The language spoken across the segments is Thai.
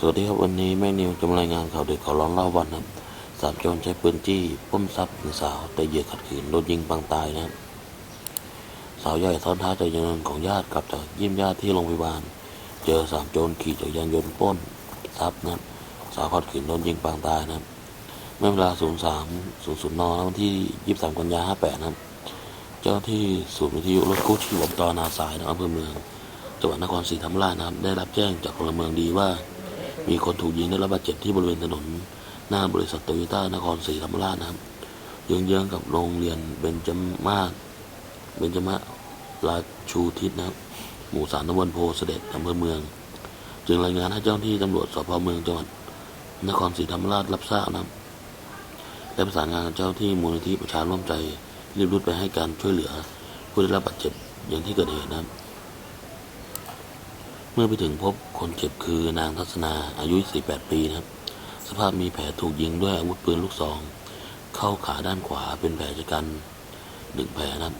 สวัสดีครับวันนี้แม่นิวจะมารายงานข่าวเด็กข่าร้อนเล่าวันครับสามโจรใช้ปืนจี้ปล้นทรัพย์หญิงสาวแต่เหยื่อขัดขืนโดนยิงปางตายนะครับ สาวใหญ่ซ้อนท้ายจักรยานยนต์ของญาติกลับจากเยี่ยมญาติที่โรงพยาบาล เจอสามโจรขี่จักรยานยนต์ป้นทรัพย์นะครับสาวขัดขืนโดนยิงปางตายนะครับเมื่อเวลา 03 00 น วันที่ 23 กันยายน 58 นะครับ เจ้าที่ศูนย์วิทยุรถกู้ชีพอบตนาสายนะอำเภอเมืองจังหวัดนครศรีธรรมราชนะครับได้รับแจ้งจากพลเมืองดีว่า มีคนถูกยิงได้รับบาดเจ็บที่บริเวณถนน หน้าบริษัทโตโยต้านครศรีธรรมราชนะครับเยื้องๆกับโรงเรียนเบญจมาศเบญจมาราชูทิศนะครับหมู่สามตำบลโพเสด็จอำเภอเมือง จึงรายงานให้เจ้าหน้าที่ตำรวจสพเมืองจังหวัดนครศรีธรรมราชรับทราบนะครับและประสานงานกับเจ้าหน้าที่มูลนิธิประชาร่วมใจรีบรุดไปให้การช่วยเหลือ ผู้ได้รับบาดเจ็บอย่างที่เกิดเหตุนะครับ เมื่อไปถึงพบคนเจ็บคือนางทัศนาอายุ 48 ปีนะครับ สภาพมีแผลถูกยิงด้วยอาวุธปืนลูกซอง เข้าขาด้านขวาเป็นแผลชะกันหนึ่งแผลนะครับ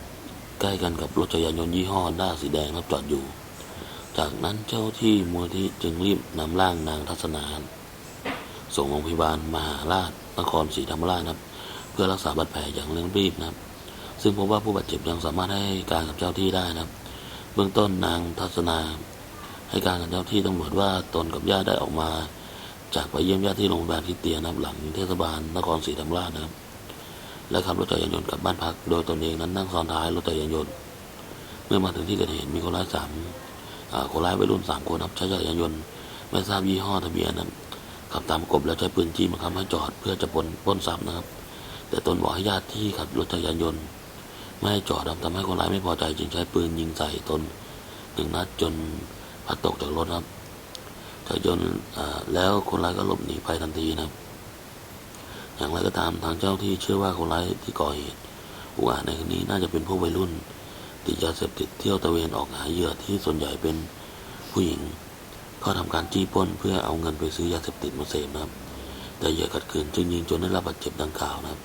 ใกล้กันกับรถจักรยานยนต์ยี่ห้อด้าสีแดงครับจอดอยู่ จากนั้นเจ้าที่มูลนิธิจึงรีบนำร่างนางทัศนา ส่งโรงพยาบาลมหาราชนครศรีธรรมราชนะครับ เพื่อรักษาบาดแผลอย่างเร่งรีบนะครับ ซึ่งพบว่าผู้บาดเจ็บยังสามารถให้การกับเจ้าที่ได้นะครับ เบื้องต้นนางทัศนา ให้การกับเจ้าที่ตำรวจว่าตนกับญาติได้ออกมา จากไปเยี่ยมญาติที่โรงพยาบาลคริสเตียนนะครับหลังเทศบาลนครศรีธรรมราชนะครับ และขับรถจักรยานยนต์กลับบ้านพัก โดยตนเองนั้นนั่งซ้อนท้ายรถจักรยานยนต์ เมื่อมาถึงที่เกิดเหตุมีคนร้ายสามคนร้ายวัยรุ่นสามคนนะครับใช้จักรยานยนต์ไม่ทราบยี่ห้อทะเบียนนะขับตามกบแล้วใช้ปืนจี้บังคับให้จอดเพื่อจะปล้นปล้นทรัพย์นะครับ แต่ตนบอกให้ญาติที่ขับรถจักรยานยนต์ไม่ให้จอดทำให้คนร้ายไม่พอใจจึงใช้ปืนยิงใส่ตนหนึ่งนัดจน พัดตกจากรถครับจากจนอแล้วคนร้ายก็หลบหนีไปทันทีนะครับ อย่างไรก็ตามทางเจ้าที่เชื่อว่าคนร้ายที่ก่อเหตุอุกอาจในครั้งนี้น่าจะเป็นพวกวัยรุ่น ติดยาเสพติดเที่ยวตะเวนออกหาเหยื่อที่ส่วนใหญ่เป็นผู้หญิงเขาทำการจี้ปล้นเพื่อเอาเงินไปซื้อยาเสพติดมาเสพนะครับ แต่เหยื่อขัดขืนจึงยิงจนได้รับบาดเจ็บดังกล่าวนะครับ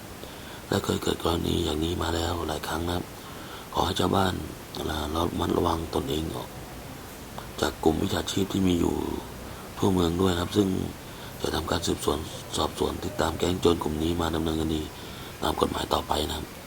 และเคยเกิดกรณีอย่างนี้มาแล้วหลายครั้งนะครับ ขอให้ชาวบ้านระมัดระวังตนเองออก จากกลุ่มวิชาชีพที่มีอยู่ทั่วเมืองด้วยนะครับ ซึ่งจะทำการสืบสวนสอบสวนติดตามแก๊งโจรกลุ่มนี้มาดำเนินคดีตามกฎหมายต่อไปนะครับ